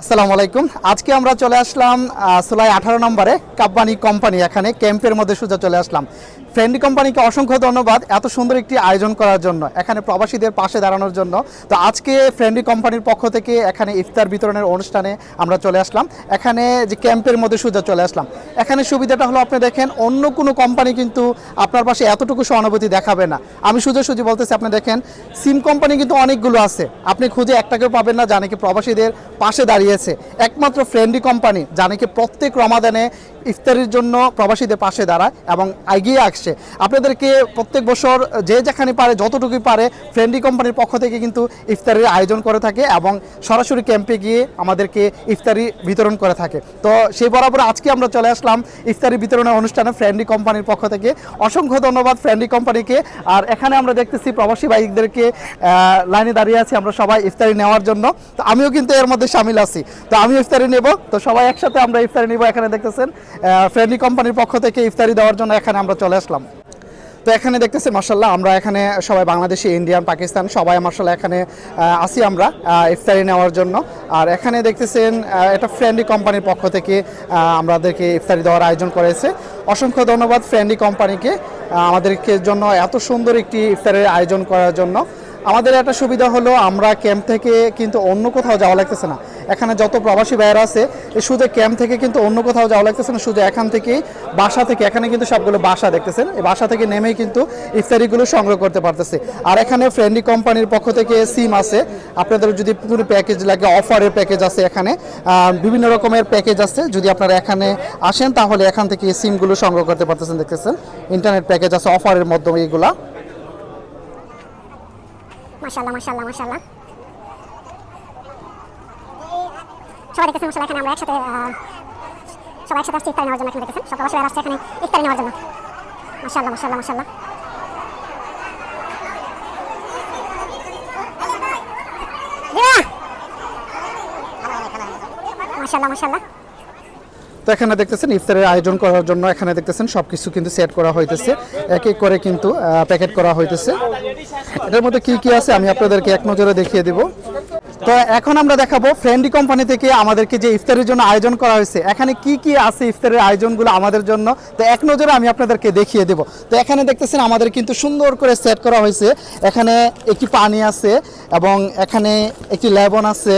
আসসালামু আলাইকুম। আজকে আমরা চলে আসলাম সোলাই আঠারো নম্বরে কাব্বানি কোম্পানি, এখানে ক্যাম্পের মধ্যে সোজা চলে আসলাম। ফ্রেন্ডলি কোম্পানিকে অসংখ্য ধন্যবাদ এত সুন্দর একটি আয়োজন করার জন্য, এখানে প্রবাসীদের পাশে দাঁড়ানোর জন্য। তো আজকে ফ্রেন্ডলি কোম্পানির পক্ষ থেকে এখানে ইফতার বিতরণের অনুষ্ঠানে আমরা চলে আসলাম। এখানে যে ক্যাম্পের মধ্যে সোজা চলে আসলাম। এখানে সুবিধাটা হলো, আপনি দেখেন, অন্য কোনো কোম্পানি কিন্তু আপনার পাশে এতটুকু সহানুভূতি দেখাবে না। আমি সোজাসুজি বলতেছি, আপনি দেখেন, সিম কোম্পানি কিন্তু অনেকগুলো আছে। আপনি খুঁজে একটাকেও পাবেন না, জানে কি প্রবাসীদের পাশে দাঁড়িয়েছে। একমাত্র ফ্রেন্ডলি কোম্পানি, জানে কি প্রত্যেক রমাদানে ইফতারির জন্য প্রবাসীদের পাশে দাঁড়ায় এবং এগিয়ে আসছে। আপনাদেরকে প্রত্যেক বছর যে যেখানে পারে যতটুকুই পারে ফ্রেন্ডলি কোম্পানির পক্ষ থেকে কিন্তু ইফতারির আয়োজন করে থাকে এবং সরাসরি ক্যাম্পে গিয়ে আমাদেরকে ইফতারি বিতরণ করে থাকে। তো সেই বরাবর আজকে আমরা চলে আসলাম ইফতারি বিতরণের অনুষ্ঠানে ফ্রেন্ডলি কোম্পানির পক্ষ থেকে। অসংখ্য ধন্যবাদ ফ্রেন্ডলি কোম্পানিকে আর এখানে আমরা দেখতেছি প্রবাসী বাইকদেরকে লাইনে দাঁড়িয়ে আছি আমরা সবাই ইফতারি নেওয়ার জন্য। তো আমিও কিন্তু এর মধ্যে সামিল আছি। তো আমিও ইফতারি নেব। তো সবাই একসাথে আমরা ইফতারি নেব। এখানে দেখতেছেন ফ্রেন্ডলি কোম্পানির পক্ষ থেকে ইফতারি দেওয়ার জন্য এখানে আমরা চলে আসলাম। তো এখানে দেখতেছে মার্শাল্লাহ আমরা এখানে সবাই বাংলাদেশি, ইন্ডিয়ান, পাকিস্তান, সবাই মার্শাল্লাহ এখানে আসি আমরা ইফতারি নেওয়ার জন্য। আর এখানে দেখতেছেন এটা ফ্রেন্ডলি কোম্পানির পক্ষ থেকে আমাদেরকে ইফতারি দেওয়ার আয়োজন করেছে। অসংখ্য ধন্যবাদ ফ্রেন্ডলি কোম্পানিকে আমাদেরকে জন্য এত সুন্দর একটি ইফতারের আয়োজন করার জন্য। আমাদের একটা সুবিধা হলো আমরা ক্যাম্প থেকে কিন্তু অন্য কোথাও যাওয়া লাগতেছে না। এখানে যত প্রবাসী ভাইয়েরা আছে এই শুধু ক্যাম্প থেকে কিন্তু অন্য কোথাও যাওয়া লাগতেছে না, শুধু এখান থেকেই বাসা থেকে, এখানে কিন্তু সবগুলো বাসা দেখতেছেন। এই বাসা থেকে নেমেই কিন্তু ইফতারিগুলো সংগ্রহ করতে পারতেছে। আর এখানে ফ্রেন্ডলি কোম্পানির পক্ষ থেকে সিম আছে। আপনাদের যদি পুরো প্যাকেজ লাগে অফারের প্যাকেজ আছে এখানে। বিভিন্ন রকমের প্যাকেজ আছে। যদি আপনারা এখানে আসেন, তাহলে এখান থেকে সিমগুলো সংগ্রহ করতে পারতেছেন, দেখতেছেন। ইন্টারনেট প্যাকেজ আছে অফারের মাধ্যমে এইগুলা মাশাল্লাহ মাশাল্লাহ মাশাল্লাহ সবাই দেখতেছেন মাশাল্লাহ এখানে আমরা একসাথে সবাই একসাথে আসছি নেওয়ার জন্য এখানে সব প্রবাসী আসছে এখানে ইফতার নেওয়ার জন্য। তো এখানে দেখতেছেন ইফতারের আয়োজন করার জন্য এখানে দেখতেছেন সবকিছু কিন্তু সেট করা হইতেছে। এক এক করে কিন্তু প্যাকেট করা হইতেছে। এটার মধ্যে কি কি আছে আমি আপনাদেরকে এক নজরে দেখিয়ে দিব। তো এখন আমরা দেখাবো ফ্রেন্ডি কোম্পানি থেকে আমাদেরকে যে ইফতারের জন্য আয়োজন করা হয়েছে। এখানে কি কি আছে ইফতারের আয়োজনগুলো আমাদের জন্য? তো এক নজরে আমি আপনাদেরকে দেখিয়ে দেব। তো এখানে দেখতেছেন আমাদের কিন্তু সুন্দর করে সেট করা হয়েছে। এখানে একটি পানি আছে এবং এখানে একটি লেবন আছে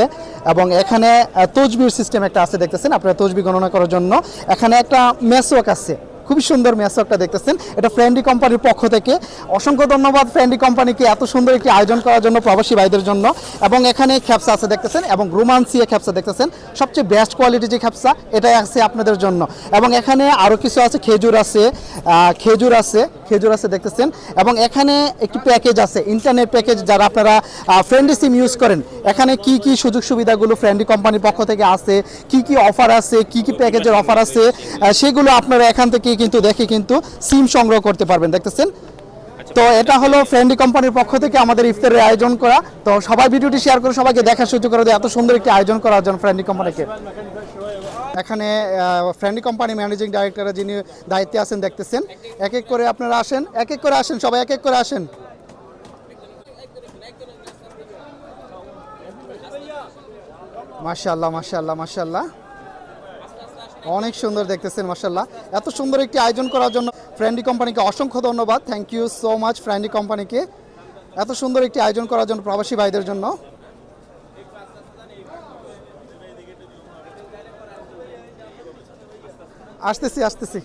এবং এখানে আহ, তসবির সিস্টেম একটা আছে দেখতেছেন আপনারা তজবি গণনা করার জন্য। এখানে একটা মেসওয়াক আছে। খুবই সুন্দর মেসওয়ার্কটা দেখতেছেন। এটা ফ্রেন্ডি কোম্পানির পক্ষ থেকে। অসংখ্য ধন্যবাদ ফ্রেন্ডি কোম্পানিকে এত সুন্দর একটি আয়োজন করার জন্য প্রবাসী ভাইদের জন্য। এবং এখানে খ্যাপসা আছে দেখতেছেন, এবং রোমান্সিয়া খ্যাপসা দেখতেছেন। সবচেয়ে বেস্ট কোয়ালিটি যে খ্যাপসা, এটাই আছে আপনাদের জন্য। এবং এখানে আরও কিছু আছে, খেজুর আছে খেজুর আছে খেজুর আছে দেখতেছেন। এবং এখানে একটি প্যাকেজ আছে ইন্টারনেট প্যাকেজ যারা আপনারা ফ্রেন্ডলি সিম ইউজ করেন এখানে কি কি সুযোগ সুবিধাগুলো ফ্রেন্ডলি কোম্পানির পক্ষ থেকে আছে কি কি অফার আছে কি কি প্যাকেজের অফার আছে সেগুলো আপনারা এখান থেকে কিন্তু দেখে কিন্তু সিম সংগ্রহ করতে পারবেন দেখতেছেন? তো এটা হলো ফ্রেন্ডলি কোম্পানির পক্ষ থেকে আমাদের ইফতারের আয়োজন করা। তো সবাই ভিডিওটি শেয়ার করে সবাইকে দেখার সুযোগ করে দেয় এত সুন্দর একটি আয়োজন করার জন্য ফ্রেন্ডলি কোম্পানিকে এখানে ফ্রেন্ডলি কোম্পানি ম্যানেজিং ডাইরেক্টর যিনি দায়িত্বে আছেন, দেখতেছেন। এক এক করে আপনারা আসেন, এক এক করে আসেন, সবাই এক এক করে আসেন। মাশাল্লাহ মাশাল্লাহ মাশাল্লাহ অনেক সুন্দর দেখতেছেন মাশাল্লাহ এত সুন্দর একটি আয়োজন করার জন্য ফ্রেন্ডলি কোম্পানিকে অসংখ্য ধন্যবাদ। Thank you so much friendly কোম্পানিকে এত সুন্দর একটি আয়োজন করার জন্য প্রবাসী ভাইদের জন্য। আসতেছি আসতেছি।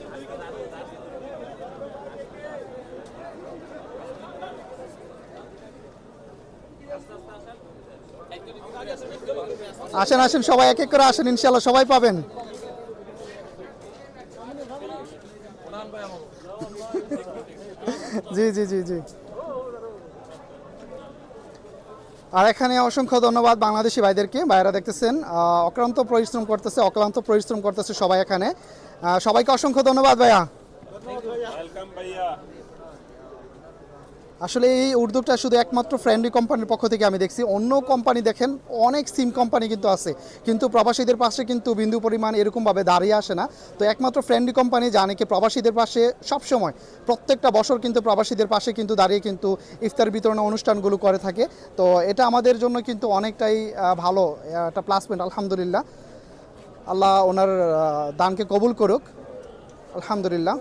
আসেন আসেন, সবাই এক এক করে আসেন ইনশাল্লাহ সবাই পাবেন। জি জি জি জি। আর এখানে অসংখ্য ধন্যবাদ বাংলাদেশি ভাইদেরকে। ভাইরা দেখতেছেন অক্লান্ত পরিশ্রম করতেছে, অক্লান্ত পরিশ্রম করতেছে সবাই এখানে। সবাইকে অসংখ্য ধন্যবাদ ভাইয়া। আসলে এই উদ্যোগটা শুধু একমাত্র ফ্রেন্ডলি কোম্পানির পক্ষ থেকে আমি দেখছি। অন্য কোম্পানি দেখেন অনেক সিম কোম্পানি কিন্তু আছে। কিন্তু প্রবাসীদের পাশে কিন্তু বিন্দু পরিমাণ এরকমভাবে দাঁড়িয়ে আসে না। তো একমাত্র ফ্রেন্ডলি কোম্পানি জানে কি প্রবাসীদের পাশে সবসময় প্রত্যেকটা বছর কিন্তু প্রবাসীদের পাশে কিন্তু দাঁড়িয়ে কিন্তু ইফতার বিতরণ অনুষ্ঠানগুলো করে থাকে। তো এটা আমাদের জন্য কিন্তু অনেকটাই ভালো একটা প্লাস পয়েন্ট আলহামদুলিল্লাহ। আল্লাহ ওনার দানকে কবুল করুক। আলহামদুলিল্লাহ।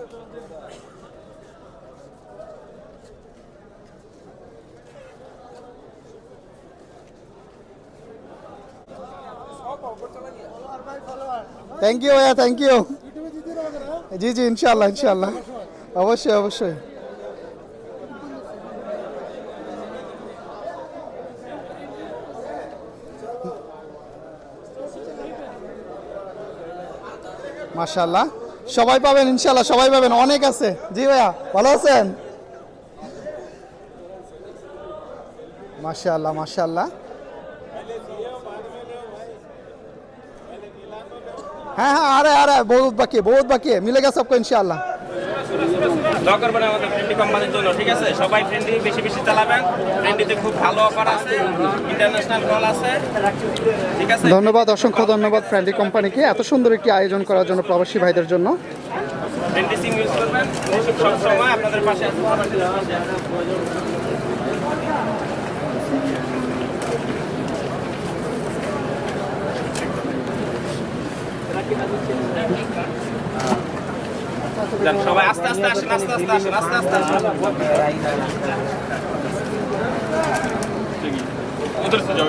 থ্যাংক ইউ ভাইয়া থ্যাংক ইউ জি জি ইনশাল্লাহ ইনশাল্লাহ অবশ্যই অবশ্যই। মাশাল্লাহ সবাই পাবেন ইনশাল্লাহ সবাই পাবেন। অনেক আছে। জি ভাইয়া, ভালো আছেন? মাশাল্লাহ মাশাল্লাহ হ্যাঁ হ্যাঁ আরে আরে, বহুত বাকি বহুত বাকি। মিলে গেছে সবকে ইনশাল্লাহ দোয়া করবেন আমাদের ফ্রেন্ডলি কোম্পানির জন্য ঠিক আছে? সবাই ফ্রেন্ডি বেশি বেশি চালাবেন। ফ্রেন্ডলিতে খুব ভালো অফার আছে ইন্টারন্যাশনাল কল আছে ঠিক আছে? ধন্যবাদ অসংখ্য ধন্যবাদ ফ্রেন্ডি কোম্পানিকে এত সুন্দর একটি আয়োজন করার জন্য প্রবাসী ভাইদের জন্য। ফ্রেন্ডলি সিম ইউজ করবেন সব সময় আপনাদের পাশে আছে আপনাদের পাশে আছে। যান, সবাই আস্তে আস্তে আসেন আস্তে আস্তে আসেন আস্তে আস্তে আসেন उधर से जाओ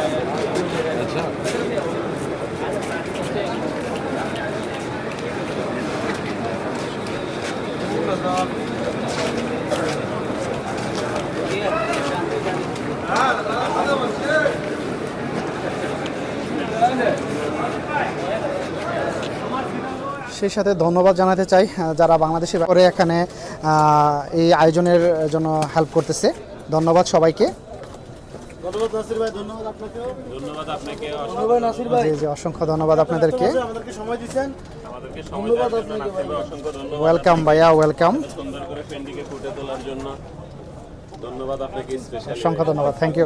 সেই সাথে ধন্যবাদ জানাতে চাই যারা বাংলাদেশে ব্যাপারে এখানে এই আয়োজনের জন্য হেল্প করতেছে। ধন্যবাদ সবাইকে। ধন্যবাদ নাসির ভাই ধন্যবাদ আপনাকেও। ধন্যবাদ আপনাকে ধন্যবাদ নাসির ভাই। জি জি অসংখ্য ধন্যবাদ আপনাদেরকে। আমাদেরকে সময় দিচ্ছেন। আমাদেরকে সময় দেওয়ার জন্য আপনাকে অসংখ্য ধন্যবাদ। ওয়েলকাম ভাইয়া ওয়েলকাম সুন্দর করে ফ্রেন্ডিকে ফুটে তোলার জন্য। ধন্যবাদ আপনাকে স্পেশাল অসংখ্য ধন্যবাদ থ্যাংক ইউ